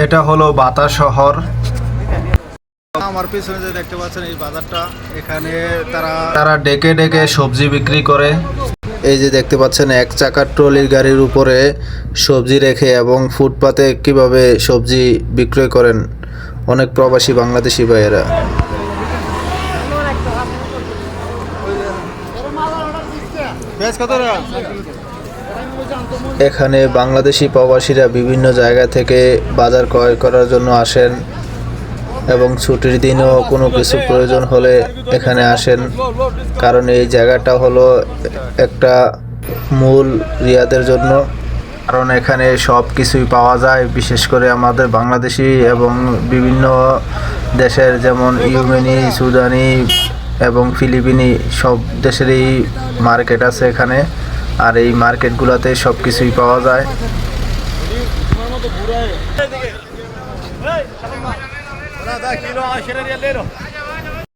এটা হলো বাতা শহর। আমার পিছনে যে দেখতে পাচ্ছেন এই বাজারটা এখানে তারা তারা ডেকে ডেকে সবজি বিক্রি করে। এই যে দেখতে পাচ্ছেন এক চাকার ট্রলির গাড়ির উপরে সবজি রেখে এবং ফুটপাতে কীভাবে সবজি বিক্রয় করেন অনেক প্রবাসী বাংলাদেশি ভাইয়েরা। কত এখানে বাংলাদেশি প্রবাসীরা বিভিন্ন জায়গা থেকে বাজার ক্রয় করার জন্য আসেন এবং ছুটির দিনেও কোনো কিছু প্রয়োজন হলে এখানে আসেন। কারণ এই জায়গাটা হলো একটা মূল রিয়াদের জন্য। কারণ এখানে সব কিছুই পাওয়া যায়, বিশেষ করে আমাদের বাংলাদেশি এবং বিভিন্ন দেশের যেমন ইউমেনি, সুদানি এবং ফিলিপিনি সব দেশেরই মার্কেট আছে এখানে। আর এই মার্কেটগুলোতে সব কিছুই পাওয়া যায়।